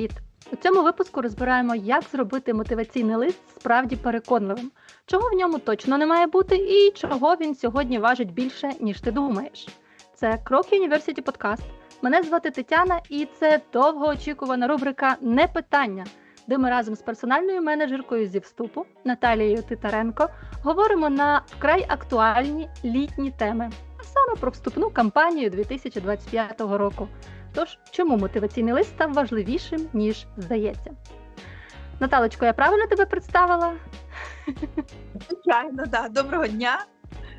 Привіт! У цьому випуску розбираємо, як зробити мотиваційний лист справді переконливим, чого в ньому точно не має бути, і чого він сьогодні важить більше, ніж ти думаєш. Це Крок University Podcast. Мене звати Тетяна, і це довгоочікувана рубрика Не питання, де ми разом з персональною менеджеркою зі вступу Наталією Титаренко говоримо на вкрай актуальні літні теми, а саме про вступну кампанію 2025 року. Тож, чому мотиваційний лист став важливішим, ніж здається? Наталочко, я правильно тебе представила? Звичайно, да. Доброго дня.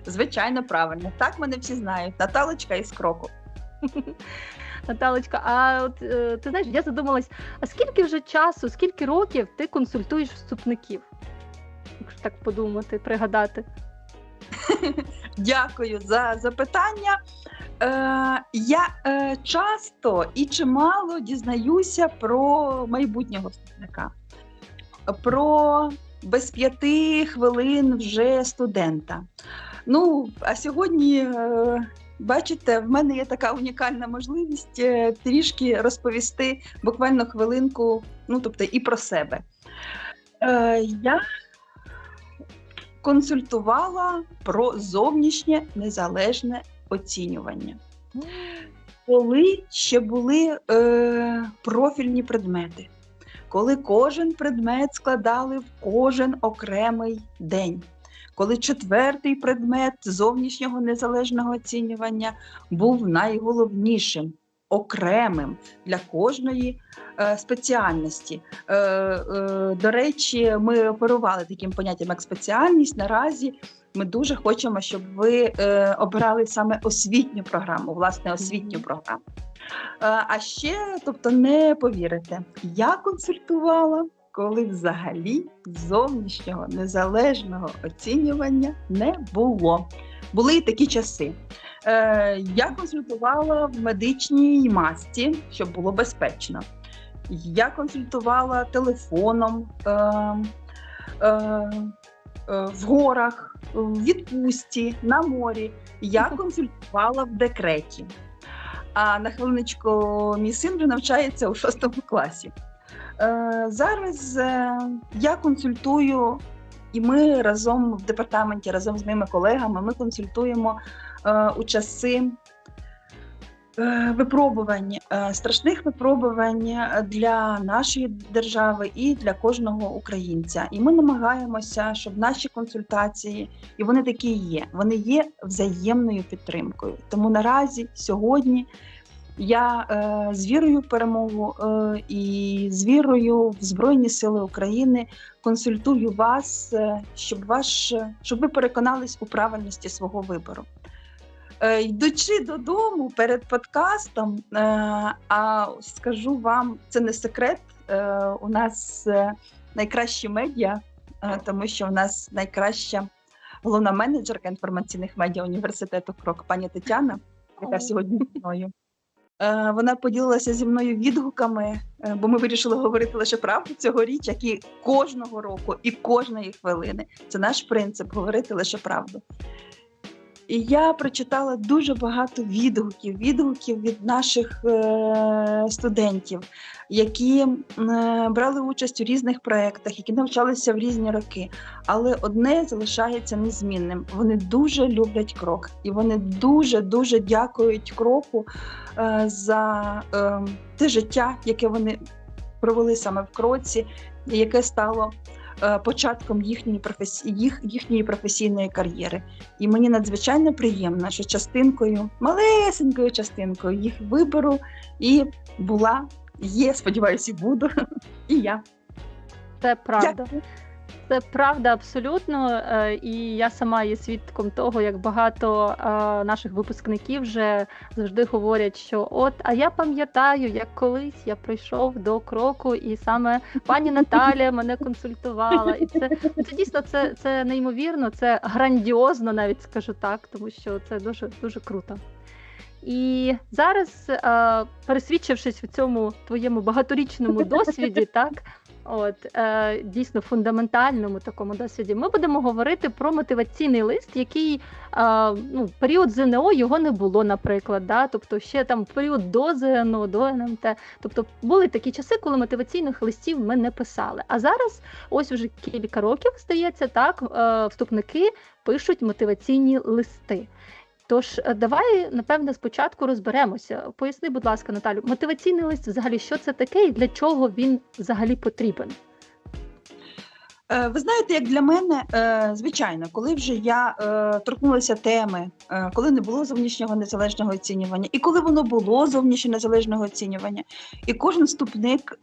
Звичайно, правильно. Так мене всі знають. Наталочка із кроку. Наталочка, а от е, ти знаєш, я задумалась, а скільки вже часу, скільки років ти консультуєш вступників? Якщо так подумати, пригадати. Дякую за запитання. Е, я е, часто і чимало дізнаюся про майбутнього вступника, про без п'яти хвилин вже студента. Ну, а сьогодні, е, бачите, в мене є така унікальна можливість е, трішки розповісти буквально хвилинку, ну тобто і про себе. Е, я консультувала про зовнішнє незалежне оцінювання. Коли ще були е, профільні предмети, коли кожен предмет складали в кожен окремий день, коли четвертий предмет зовнішнього незалежного оцінювання був найголовнішим, окремим для кожної е, спеціальності. Е, е, До речі, ми оперували таким поняттям як спеціальність. Наразі ми дуже хочемо, щоб ви е, обирали саме освітню програму, власне, освітню програму. Е, а ще, тобто, не повірите, я консультувала, коли взагалі зовнішнього незалежного оцінювання не було. Були і такі часи. Е, Я консультувала в медичній масці, щоб було безпечно. Я консультувала телефоном. Е, е, в горах, в відпустці, на морі. Я консультувала в декреті. А на хвилиночку, мій син вже навчається у шостому класі. Е, зараз е, я консультую, і ми разом в департаменті, разом з моїми колегами, ми консультуємо е, у часи Е, випробувань, е, страшних випробувань для нашої держави і для кожного українця. І ми намагаємося, щоб наші консультації, і вони такі є, вони є взаємною підтримкою. Тому наразі сьогодні. Я е, з вірою в перемогу е, і з вірою в Збройні Сили України консультую вас, е, щоб ваш щоб ви переконались у правильності свого вибору. Е, йдучи додому перед подкастом, е, а скажу вам, це не секрет. Е, у нас найкращі медіа, тому що у нас найкраща головна менеджерка інформаційних медіа університету Крок, пані Тетяна, яка сьогодні зі мною. Вона поділилася зі мною відгуками, бо ми вирішили говорити лише правду цьогоріч, як і кожного року, і кожної хвилини. Це наш принцип говорити лише правду. І я прочитала дуже багато відгуків, відгуків від наших е, студентів, які е, брали участь у різних проєктах, які навчалися в різні роки. Але одне залишається незмінним. Вони дуже люблять крок, і вони дуже дуже дякують кроку е, за е, те життя, яке вони провели саме в кроці, яке стало. Е, початком їхньої професії, їх, їхньої професійної кар'єри. І мені надзвичайно приємно, що частинкою, малесенькою частинкою їх вибору і була, є, сподіваюся, буду, і я. Це правда. Дякую. Це правда абсолютно, е, і я сама є свідком того, як багато е, наших випускників вже завжди говорять, що от, а я пам'ятаю, як колись я прийшов до кроку, і саме пані Наталя мене консультувала. І це це дійсно це це неймовірно, це грандіозно, навіть скажу так, тому що це дуже дуже круто. І зараз, е, пересвідчившись у цьому твоєму багаторічному досвіді, так от е, дійсно фундаментальному такому досвіді, ми будемо говорити про мотиваційний лист, який е, ну, період ЗНО його не було, наприклад. Да? Тобто ще там період до ЗНО, до НМТ. Тобто були такі часи, коли мотиваційних листів ми не писали. А зараз, ось вже кілька років, здається, так е, вступники пишуть мотиваційні листи. Тож е, давай, напевне, спочатку розберемося. Поясни, будь ласка, Наталю, мотиваційний лист взагалі що це таке і для чого він взагалі потрібен? Е, ви знаєте, як для мене, е, звичайно, коли вже я е, торкнулася теми, коли не було зовнішнього незалежного оцінювання, і коли воно було зовнішнє незалежного оцінювання, і кожен вступник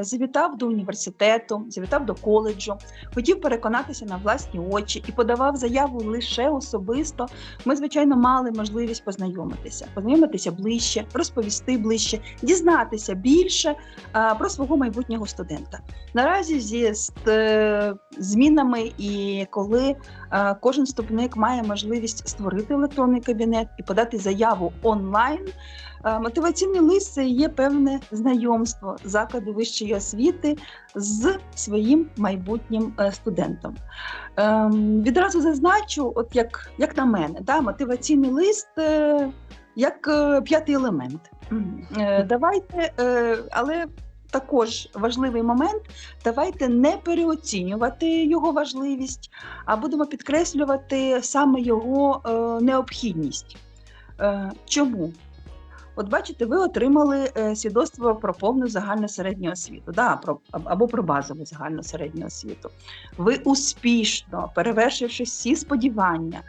завітав до університету, завітав до коледжу, хотів переконатися на власні очі і подавав заяву лише особисто. Ми, звичайно, мали можливість познайомитися, познайомитися ближче, розповісти ближче, дізнатися більше про свого майбутнього студента. Наразі зі змінами, і коли е, кожен вступник має можливість створити електронний кабінет і подати заяву онлайн. Е, мотиваційний лист це є певне знайомство закладу вищої освіти з своїм майбутнім е, студентом. Ем, відразу зазначу, от як як на мене, да, мотиваційний лист як п'ятий елемент. Давайте, але також важливий момент. Давайте не переоцінювати його важливість, а будемо підкреслювати саме його е, необхідність. Е, чому? От бачите, ви отримали е, свідоцтво про повну загальну середню освіту, да, про, або про базову загальну середню освіту. Ви успішно, перевершивши всі сподівання,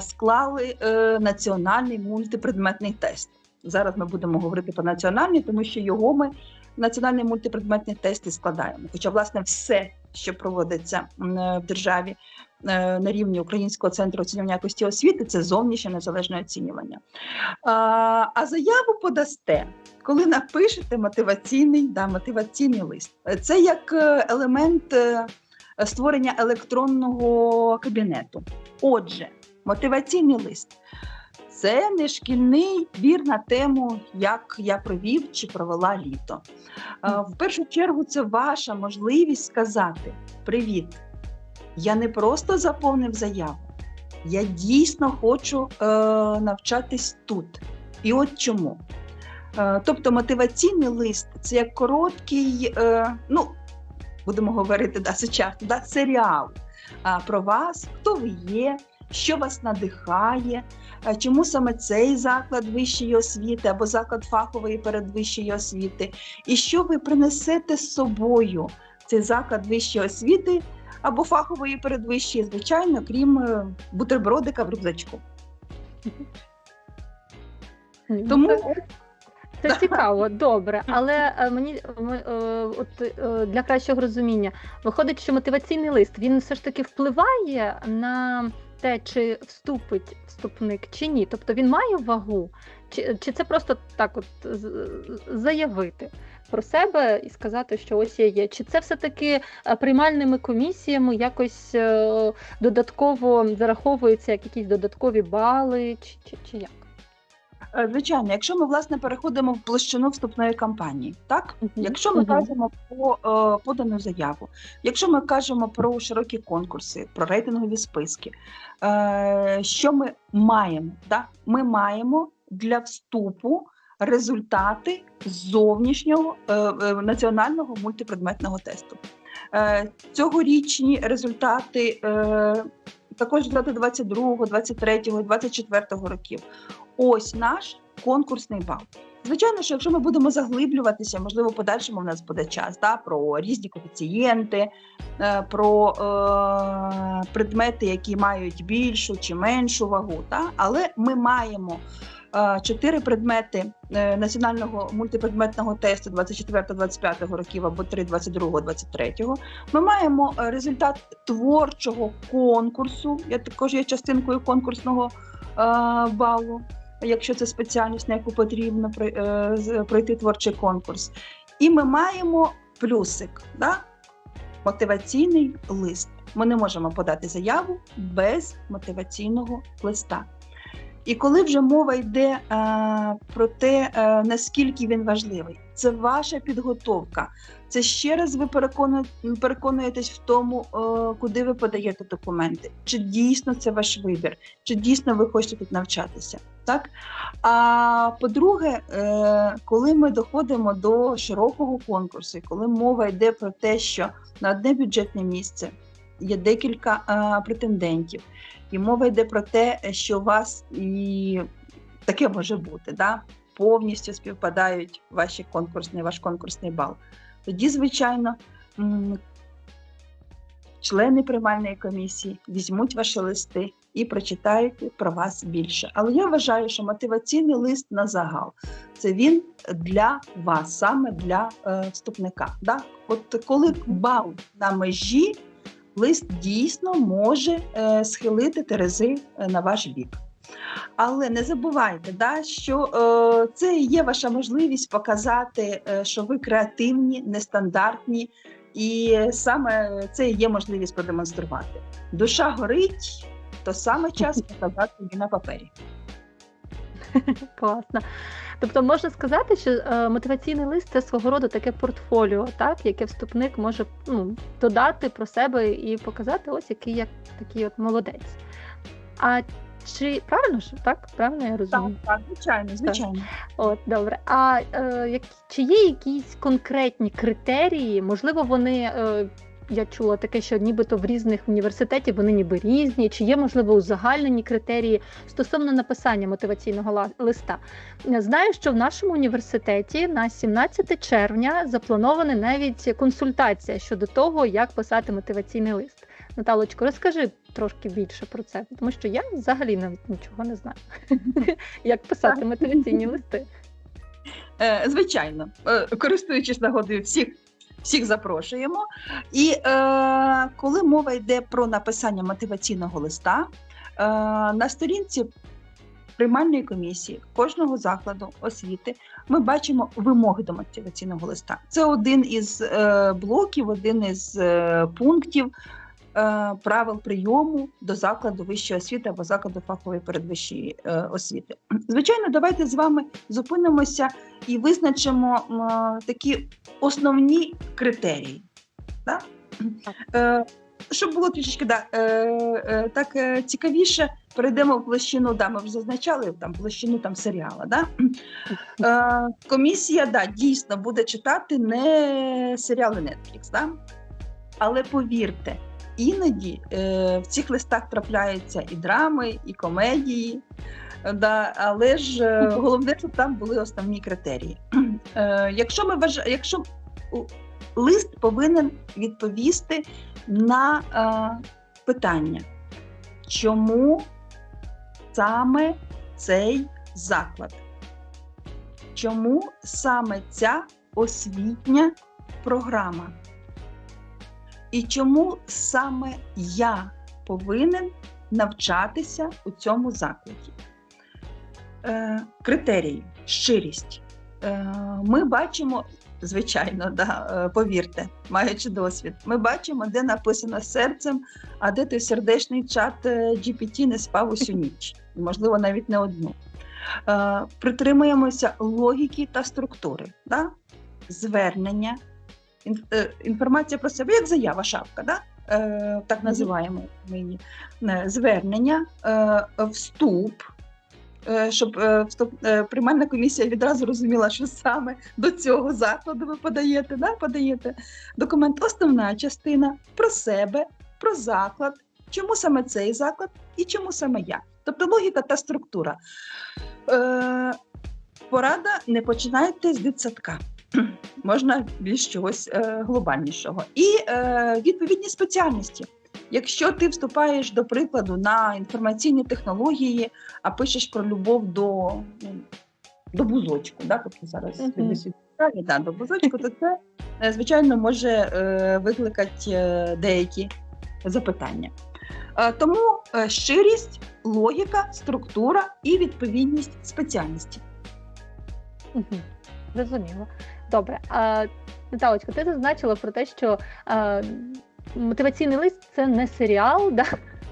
склали національний мультипредметний тест. Зараз ми будемо говорити про національний, тому що його ми національний мультипредметний тест складаємо. Хоча, власне, все, що проводиться в державі е, на рівні Українського центру оцінювання якості освіти, це зовнішнє незалежне оцінювання. А заяву подасте, коли напишете мотиваційний да, мотиваційний лист. Це як е, елемент е, створення електронного кабінету. Отже, мотиваційний лист. Це не шкільний твір на тему, як я провів чи провела літо. В першу чергу це ваша можливість сказати: Привіт! Я не просто заповнив заяву, я дійсно хочу е, навчатись тут. І от чому. Е, тобто мотиваційний лист це як короткий, е, ну, будемо говорити да, сучасно, да, серіал е, про вас, хто ви є, що вас надихає, чому саме цей заклад вищої освіти або заклад фахової передвищої освіти, і що ви принесете з собою цей заклад вищої освіти або фахової передвищої, звичайно, крім е, бутербродика в рюкзачку. Тому це цікаво, добре, але е, мені е, от для кращого розуміння виходить, що мотиваційний лист він все ж таки впливає на те, чи вступить вступник чи ні. Тобто він має вагу, чи чи це просто так от заявити про себе і сказати, що ось я є. Чи це все-таки е, приймальними комісіями якось е, додатково зараховуються як якісь додаткові бали, чи, чи, чи як? Е, звичайно, якщо ми власне переходимо в площину вступної кампанії, так uh -huh. якщо ми uh -huh. кажемо про е, подану заяву, якщо ми кажемо про широкі конкурси, про рейтингові списки, е, що ми маємо? Так? Ми маємо для вступу результати зовнішнього е, е, національного мультипредметного тесту. Е, Цьогорічні результати. Е, також результати 22, 23, 24 років. Ось наш конкурсний бал. Звичайно, що якщо ми будемо заглиблюватися, можливо, подальшому в нас буде час да, про різні коефіцієнти, е, про е, предмети, які мають більшу чи меншу вагу. Да? Але ми маємо е, чотири предмети е, національного мультипредметного тесту 24-25 років або 3 22-23. Ми маємо результат творчого конкурсу. Я також є частинкою конкурсного е, балу якщо це спеціальність, на яку потрібно е, пройти творчий конкурс. І ми маємо плюсик, да? мотиваційний лист. Ми не можемо подати заяву без мотиваційного листа. І коли вже мова йде а, е, про те, а, е, наскільки він важливий, це ваша підготовка. Це ще раз ви переконуєтесь в тому, е, куди ви подаєте документи, чи дійсно це ваш вибір, чи дійсно ви хочете тут навчатися. Так? А по-друге, е, коли ми доходимо до широкого конкурсу, коли мова йде про те, що на одне бюджетне місце є декілька претендентів, і мова йде про те, що у вас і таке може бути, да? Повністю співпадають ваші конкурсний, ваш конкурсний бал. Тоді, звичайно, члени приймальної комісії візьмуть ваші листи і прочитають про вас більше. Але я вважаю, що мотиваційний лист на загал це він для вас, саме для е, вступника. Да? От коли бал на межі, лист дійсно може е, схилити терези е, на ваш бік. Але не забувайте, да, що е, це є ваша можливість показати, е, що ви креативні, нестандартні, і саме це є можливість продемонструвати. Душа горить, то саме час показати її на папері. Класно. Тобто можна сказати, що е, мотиваційний лист це свого роду таке портфоліо, так, яке вступник може ну, додати про себе і показати, ось який я такий от молодець. А чи правильно ж так? Правильно я розумію? Так, так, звичайно, звичайно. Так. От добре. А е, як, чи є якісь конкретні критерії? Можливо, вони е, я чула таке, що нібито в різних університетів вони ніби різні, чи є, можливо, узагальнені критерії стосовно написання мотиваційного листа. Знаю, що в нашому університеті на 17 червня запланована навіть консультація щодо того, як писати мотиваційний лист. Наталочко, розкажи трошки більше про це, тому що я взагалі навіть нічого не знаю, як писати мотиваційні листи. Е, звичайно, е, користуючись нагодою всіх всіх запрошуємо. І е, коли мова йде про написання мотиваційного листа, е, на сторінці приймальної комісії кожного закладу освіти ми бачимо вимоги до мотиваційного листа. Це один із е, блоків, один із е, пунктів. Е, правил прийому до закладу вищої освіти або закладу фахової передвищої е, освіти. Звичайно, давайте з вами зупинимося і визначимо такі основні критерії. Е, щоб було трішечки да, так цікавіше, перейдемо в площину, да, ми вже зазначали там площину там серіала. Да? Комісія да, дійсно буде читати не серіали Netflix, да? але повірте, іноді е, в цих листах трапляються і драми, і комедії. Да, Але ж е, головне, щоб там були основні критерії. Е, Якщо ми вваж... якщо лист повинен відповісти на е, питання, чому саме цей заклад? Чому саме ця освітня програма? І чому саме я повинен навчатися у цьому закладі? Е, Критерії, щирість. Е, Ми бачимо, звичайно, да, е, повірте, маючи досвід, ми бачимо, де написано серцем, а де той сердечний чат е, GPT не спав усю ніч, можливо, навіть не одну. Е, Притримуємося логіки та структури, да? звернення. Е, інформація про себе, як заява шапка, да? Е, так називаємо її е, звернення, вступ. Щоб вступ, приймальна комісія відразу розуміла, що саме до цього закладу ви подаєте, да? подаєте документ, основна частина про себе, про заклад, чому саме цей заклад і чому саме я. Тобто логіка та структура. Порада не починайте з дитсадка можна більш чогось е, глобальнішого. І е, відповідні спеціальності. Якщо ти вступаєш, до прикладу, на інформаційні технології, а пишеш про любов до ну, до бузочку, да, тобто зараз mm-hmm. да, до бузочку, то це, е, звичайно, може е, викликати е, деякі запитання. Е, тому щирість, логіка, структура і відповідність спеціальності. Зрозуміло. Добре, а Наталочка, ти зазначила про те, що а, мотиваційний лист це не серіал, да?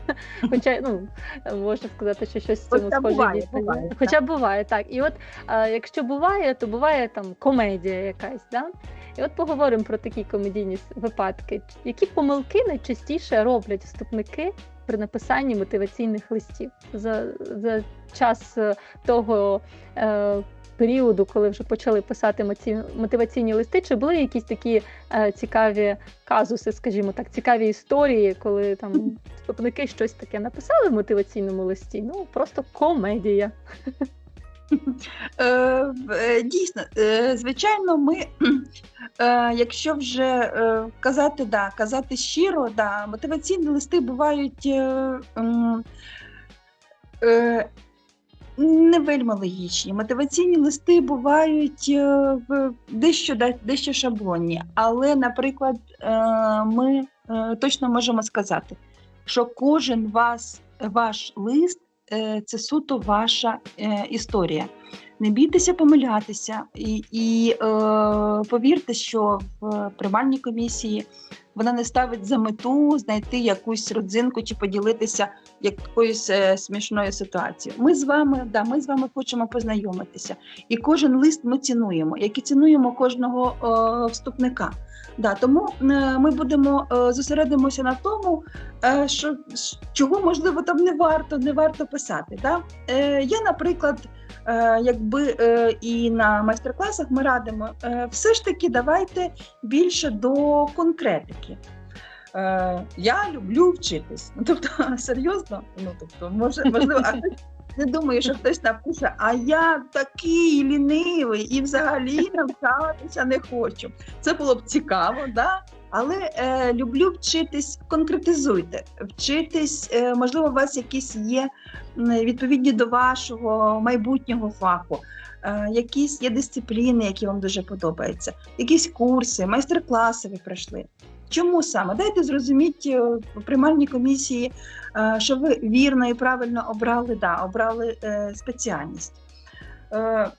Хоча ну можна сказати, що щось в цьому схоже буває, буває, Хоча буває так. І от а, якщо буває, то буває там комедія якась. Да? І от поговоримо про такі комедійні випадки. Які помилки найчастіше роблять вступники при написанні мотиваційних листів за за час е, того е, періоду, коли вже почали писати мотиваційні листи, чи були якісь такі е, цікаві казуси, скажімо так, цікаві історії, коли там вступники щось таке написали в мотиваційному листі? Ну просто комедія. Е, е, дійсно, звичайно, ми, якщо вже казати да, казати щиро, да, мотиваційні листи бувають не вельми логічні. Мотиваційні листи бувають дещо дещо шаблонні, але, наприклад, ми точно можемо сказати, що кожен вас, ваш лист Е, це суто ваша е, історія. Не бійтеся помилятися, і і е, повірте, що в приймальній комісії вона не ставить за мету знайти якусь родзинку чи поділитися якоюсь е, смішною ситуацією. Ми з вами да, ми з вами хочемо познайомитися, і кожен лист ми цінуємо, як і цінуємо кожного е, вступника. Да, Тому е, ми будемо е, зосередимося на тому, що чого можливо там не варто не варто писати. Да? Я, наприклад, якби і на майстер-класах ми радимо, все ж таки давайте більше до конкретики. Я люблю вчитись. Ну, Тобто, серйозно, ну тобто, може, можливо, а ти не думаю, що хтось напише, а я такий лінивий і взагалі навчатися не хочу. Це було б цікаво, да? але е, люблю вчитись, конкретизуйте, вчитись, е, можливо, у вас якісь є відповідні до вашого майбутнього фаху. Е, якісь є дисципліни, які вам дуже подобаються, якісь курси, майстер-класи ви пройшли. Чому саме? Дайте зрозуміти е, в приймальній комісії, е, що ви вірно і правильно обрали да, обрали е, спеціальність. Е,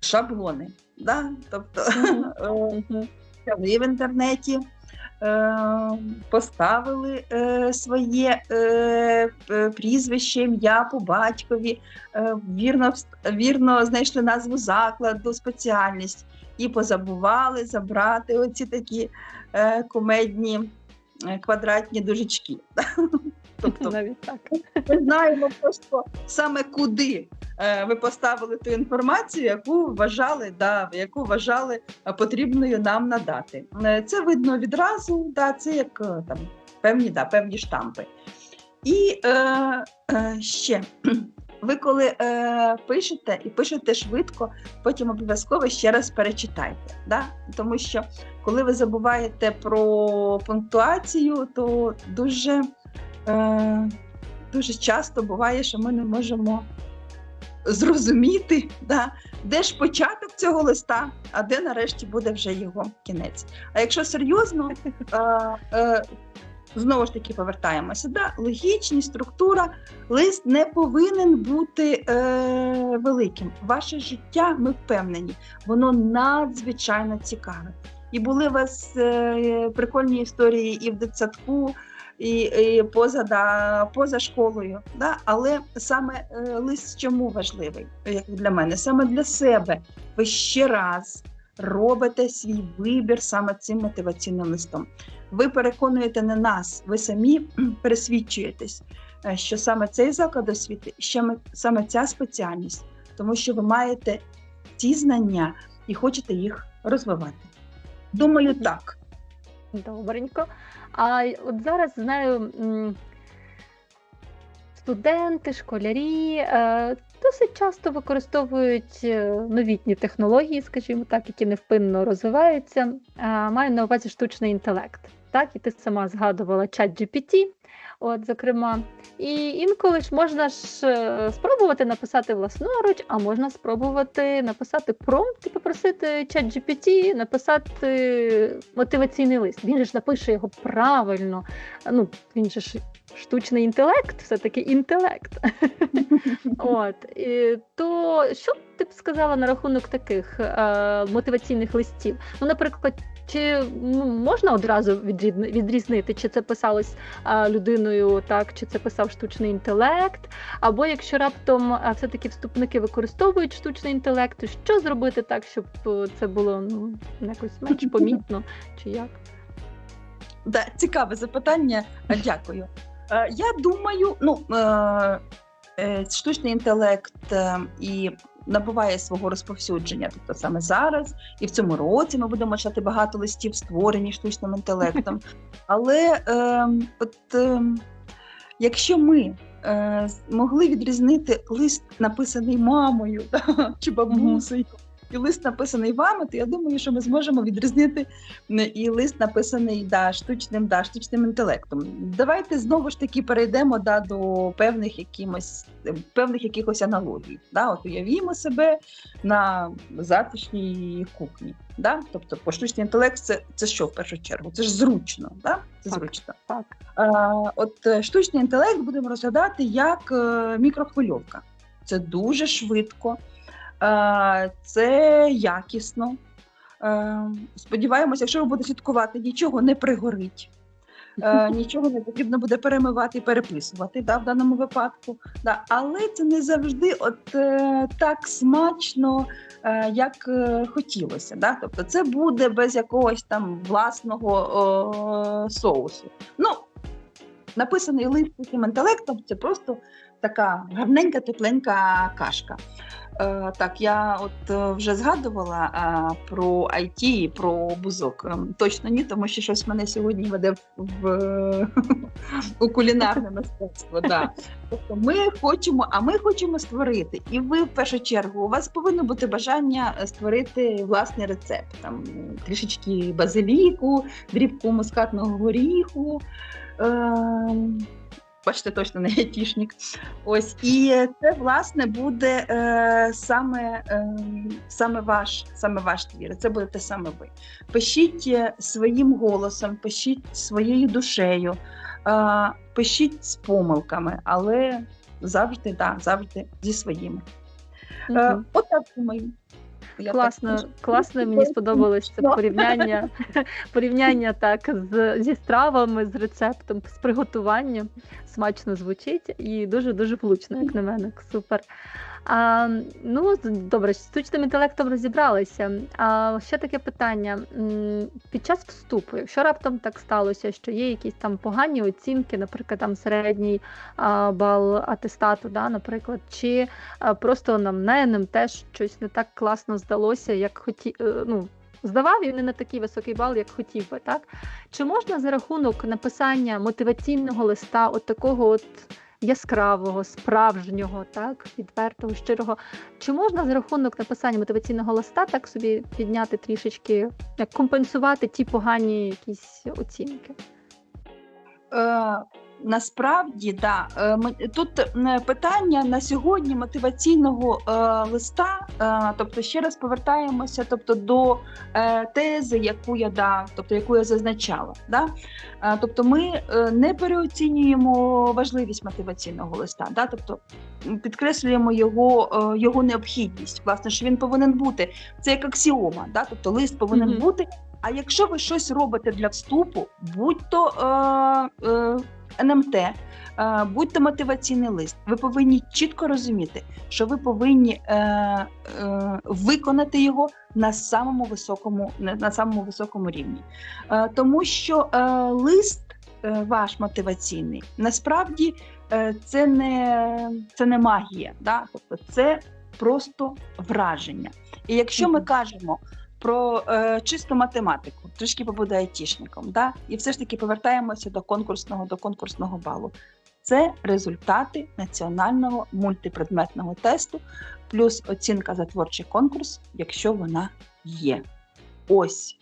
шаблони. Да? Тобто ви в інтернеті е, поставили е, своє прізвище, ім'я по батькові, вірно, вірно знайшли назву закладу, спеціальність і позабували забрати оці такі е, кумедні е, квадратні дужечки. Тобто навіть так ми знаємо просто саме куди е, ви поставили ту інформацію, яку вважали, да, яку вважали е, потрібною нам надати. Це видно відразу, да, це як там певні да, певні штампи. І е, е, ще ви коли е, пишете і пишете швидко, потім обов'язково ще раз перечитайте. Да? Тому що коли ви забуваєте про пунктуацію, то дуже, е, дуже часто буває, що ми не можемо. Зрозуміти, да, де ж початок цього листа, а де нарешті буде вже його кінець. А якщо серйозно, е, е, Знову ж таки повертаємося. Да? Логічність, структура, лист не повинен бути е, великим. Ваше життя, ми впевнені, воно надзвичайно цікаве. І були у вас е, прикольні історії і в дитсадку, і, і поза да, поза школою. Да? Але саме е, лист чому важливий, як для мене? Саме для себе. Ви ще раз робите свій вибір саме цим мотиваційним листом. Ви переконуєте не нас, ви самі пересвідчуєтесь, е, що саме цей заклад освіти, що саме ця спеціальність, тому що ви маєте ці знання і хочете їх розвивати. Думаю, так. Добренько. А от зараз знаю студенти, школярі е, досить часто використовують е, новітні технології, скажімо так, які невпинно розвиваються. Маю на увазі штучний інтелект. Так, і ти сама згадувала чат GPT, От, зокрема, і інколи ж можна ж е, спробувати написати власноруч, а можна спробувати написати промпт і попросити чат GPT написати мотиваційний лист. Він же ж напише його правильно. Ну, він же ж штучний інтелект, все-таки інтелект. От, і, То що ти б сказала на рахунок таких е, мотиваційних листів? Ну, наприклад, чи можна одразу відрізнити, чи це писалось е, людиною, так, чи це писав штучний інтелект? Або якщо раптом все-таки вступники використовують штучний інтелект, то що зробити так, щоб е, це було ну, якось менш помітно, чи як? Да, цікаве запитання. Дякую. Е, Я думаю, ну е, штучний інтелект і набуває свого розповсюдження, тобто саме зараз, і в цьому році ми будемо читати багато листів, створені штучним інтелектом. Але е, от е, якщо ми е, могли відрізнити лист, написаний мамою та, чи бабусею, і лист написаний вами, то я думаю, що ми зможемо відрізнити і лист написаний да, штучним, да, штучним інтелектом. Давайте знову ж таки перейдемо да, до певних якимось певних якихось аналогій. Да? От уявімо себе на затишній кухні. Да? Тобто, по штучний інтелект це, це що в першу чергу? Це ж зручно. Да? Це Так. зручно. Так. Е, От е, штучний інтелект будемо розглядати як е, мікрохвильовка. Це дуже швидко, це якісно. Е, Сподіваємося, якщо ви будете слідкувати, нічого не пригорить. Е, Нічого не потрібно буде перемивати і переписувати да, в даному випадку. Да. Але це не завжди от, е, так смачно, е, як е, хотілося. Да? Тобто це буде без якогось там власного о, соусу. Ну, написаний лист таким інтелектом це просто така гарненька, тепленька кашка. Е, так, я от е, вже згадувала е, про IT і про бузок. Точно ні, тому що щось мене сьогодні веде в, в у кулінарне мистецтво. Да. Тобто ми хочемо, а ми хочемо створити. І ви в першу чергу у вас повинно бути бажання створити власний рецепт. Там трішечки базиліку, дрібку мускатного горіху. Ем, Бачите, точно не айтішник. Ось і це власне буде е, саме, е, саме ваш, саме ваш твір. Це будете саме ви. Пишіть е, своїм голосом, пишіть своєю душею, е, пишіть з помилками, але завжди, да, завжди зі своїми. Е, Мгм. от думаю. Я Класно, так класно, мені сподобалось це порівняння, порівняння так з, зі стравами, з рецептом, з приготуванням. Смачно звучить і дуже дуже влучно, як на мене. Супер. А, ну, добре, з штучним інтелектом розібралися. А ще таке питання: під час вступу, якщо раптом так сталося, що є якісь там погані оцінки, наприклад, там середній а, бал атестату, да, наприклад, чи а, просто нам на НМТ щось не так класно здалося, як хоті... е, ну, здавав і не на такий високий бал, як хотів би, так? Чи можна за рахунок написання мотиваційного листа, от такого от яскравого, справжнього, так, відвертого, щирого, чи можна за рахунок написання мотиваційного листа так собі підняти трішечки, як компенсувати ті погані якісь оцінки? Е, насправді, да, е, тут питання на сьогодні мотиваційного е, листа, е, тобто ще раз повертаємося тобто, до тези, яку я дав, тобто яку я зазначала. Да? Тобто ми не переоцінюємо важливість мотиваційного листа, да? тобто підкреслюємо його, його необхідність, власне, що він повинен бути. Це як аксіома, да? тобто лист повинен Мгм. бути. А якщо ви щось робите для вступу, будь-то е, е, НМТ, е, будь-то мотиваційний лист, ви повинні чітко розуміти, що ви повинні е, е, виконати його на самому високому, на самому високому рівні. Е, тому що е, лист е, ваш мотиваційний, насправді е, це не, це не магія, да? тобто це просто враження. І якщо ми кажемо про е, чисту математику, трішки побуду айтішником, да? і все ж таки повертаємося до конкурсного, до конкурсного балу. Це результати національного мультипредметного тесту, плюс оцінка за творчий конкурс, якщо вона є. Ось.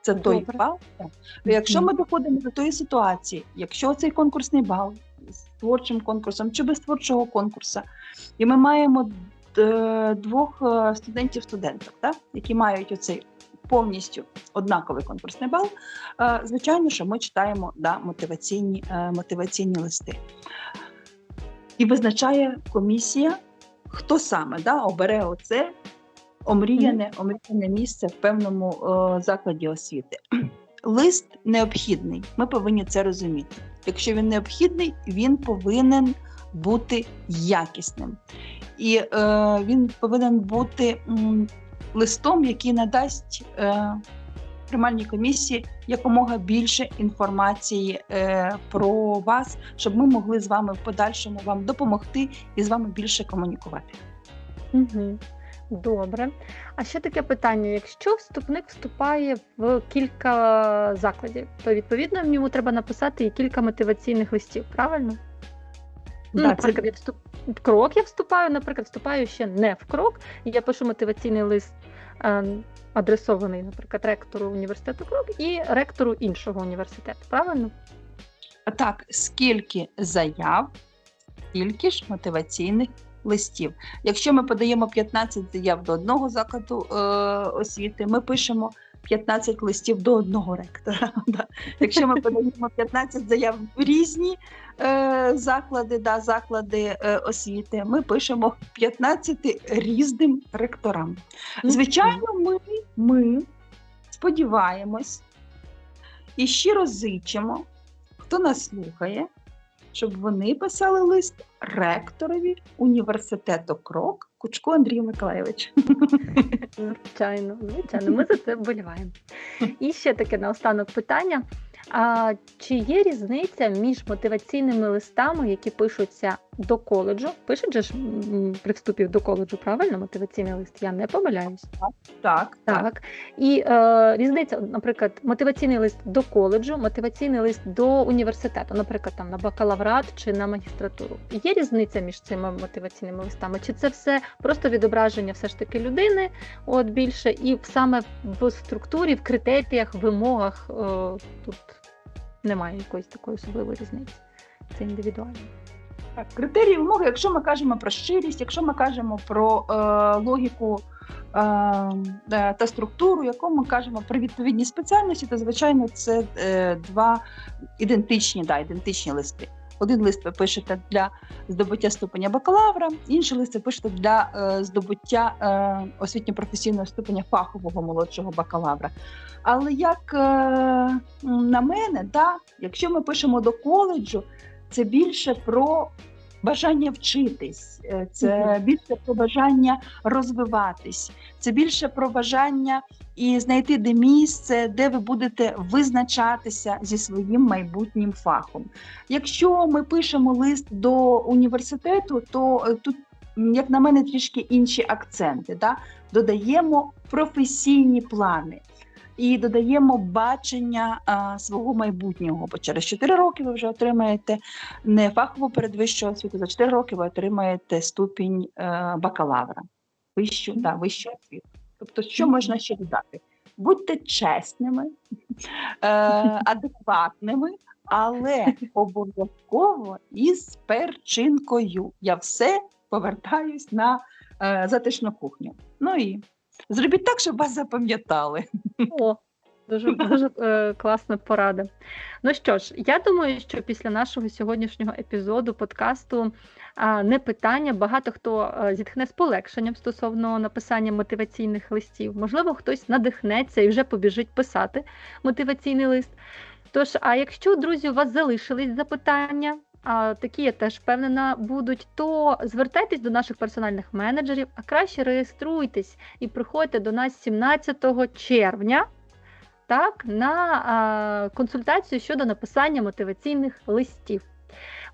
Це той Добре. бал. Якщо ми доходимо до тої ситуації, якщо цей конкурсний бал з творчим конкурсом чи без творчого конкурсу, і ми маємо двох е, студентів-студенток, які мають оцей повністю однаковий конкурсний бал, е, звичайно, що ми читаємо да, мотиваційні, е, мотиваційні листи. І визначає комісія хто саме да, обере оце омріяне, омріяне місце в певному е, закладі освіти. Лист необхідний, ми повинні це розуміти. Якщо він необхідний, він повинен бути якісним. І е, він повинен бути м, листом, який надасть е, приймальній комісії якомога більше інформації е, про вас, щоб ми могли з вами в подальшому вам допомогти і з вами більше комунікувати. Угу. Добре. А ще таке питання: якщо вступник вступає в кілька закладів, то відповідно в ньому треба написати і кілька мотиваційних листів, правильно? Да, наприклад, я вступ... крок я вступаю, наприклад, вступаю ще не в крок, я пишу мотиваційний лист, е, адресований, наприклад, ректору університету крок і ректору іншого університету. Правильно? Так, скільки заяв, стільки ж мотиваційних листів. Якщо ми подаємо 15 заяв до одного закладу е, освіти, ми пишемо 15 листів до одного ректора. Да. Якщо ми подаємо 15 заяв в різні заклади, да, заклади е, освіти, ми пишемо 15 різним ректорам. Звичайно, ми, ми сподіваємось і щиро зичимо, хто нас слухає, щоб вони писали лист ректорові університету Крок Кучку Андрію Миколаєвичу. Звичайно, звичайно, ми за це вболіваємо. І ще таке наостанок питання. А чи є різниця між мотиваційними листами, які пишуться до коледжу? Пишуть же ж при вступі до коледжу, правильно? Мотиваційний лист, я не помиляюсь. Так, так. Так. І е, різниця, наприклад, мотиваційний лист до коледжу, мотиваційний лист до університету, наприклад, там на бакалаврат чи на магістратуру. Є різниця між цими мотиваційними листами? Чи це все просто відображення все ж таки людини, от більше, і саме в структурі, в критеріях, вимогах е, тут немає якоїсь такої особливої різниці. Це індивідуально. Критерії вимоги, якщо ми кажемо про щирість, якщо ми кажемо про е, логіку е, е, та структуру, якщо ми кажемо про відповідні спеціальності, то звичайно це е, два ідентичні, да, ідентичні листи. Один лист ви пишете для здобуття ступеня бакалавра, інший лист ви пишете для е, здобуття е, освітньо-професійного ступеня фахового молодшого бакалавра. Але як е, на мене, да, якщо ми пишемо до коледжу, це більше про бажання вчитись, е, це більше про бажання розвиватись, це більше про бажання і знайти де місце, де ви будете визначатися зі своїм майбутнім фахом. Якщо ми пишемо лист до університету, то е, тут, як на мене, трішки інші акценти. Да? Додаємо професійні плани. І додаємо бачення а, свого майбутнього. Бо через 4 роки ви вже отримаєте не фахову передвищу освіту, за 4 роки ви отримаєте ступінь е, бакалавра, вищу, да, вищу освіту. Тобто, що можна ще додати? Будьте чесними, е, адекватними, але обов'язково із перчинкою. Я все повертаюсь на е, затишну кухню. Ну і зробіть так, щоб вас запам'ятали. О, дуже дуже е, класна порада. Ну що ж, я думаю, що після нашого сьогоднішнього епізоду подкасту а, не питання, багато хто е, зітхне з полегшенням стосовно написання мотиваційних листів. Можливо, хтось надихнеться і вже побіжить писати мотиваційний лист. Тож, а якщо, друзі, у вас залишились запитання, такі я теж впевнена будуть, то звертайтесь до наших персональних менеджерів, а краще реєструйтесь і приходьте до нас 17 червня так, на а, консультацію щодо написання мотиваційних листів.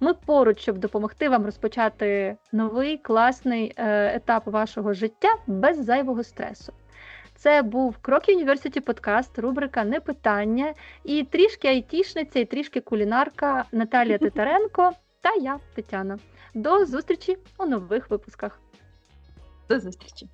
Ми поруч, щоб допомогти вам розпочати новий класний е, етап вашого життя без зайвого стресу. Це був Крок University подкаст, рубрика Не питання і трішки айтішниця, і трішки кулінарка Наталія Титаренко та я, Тетяна. До зустрічі у нових випусках. До зустрічі!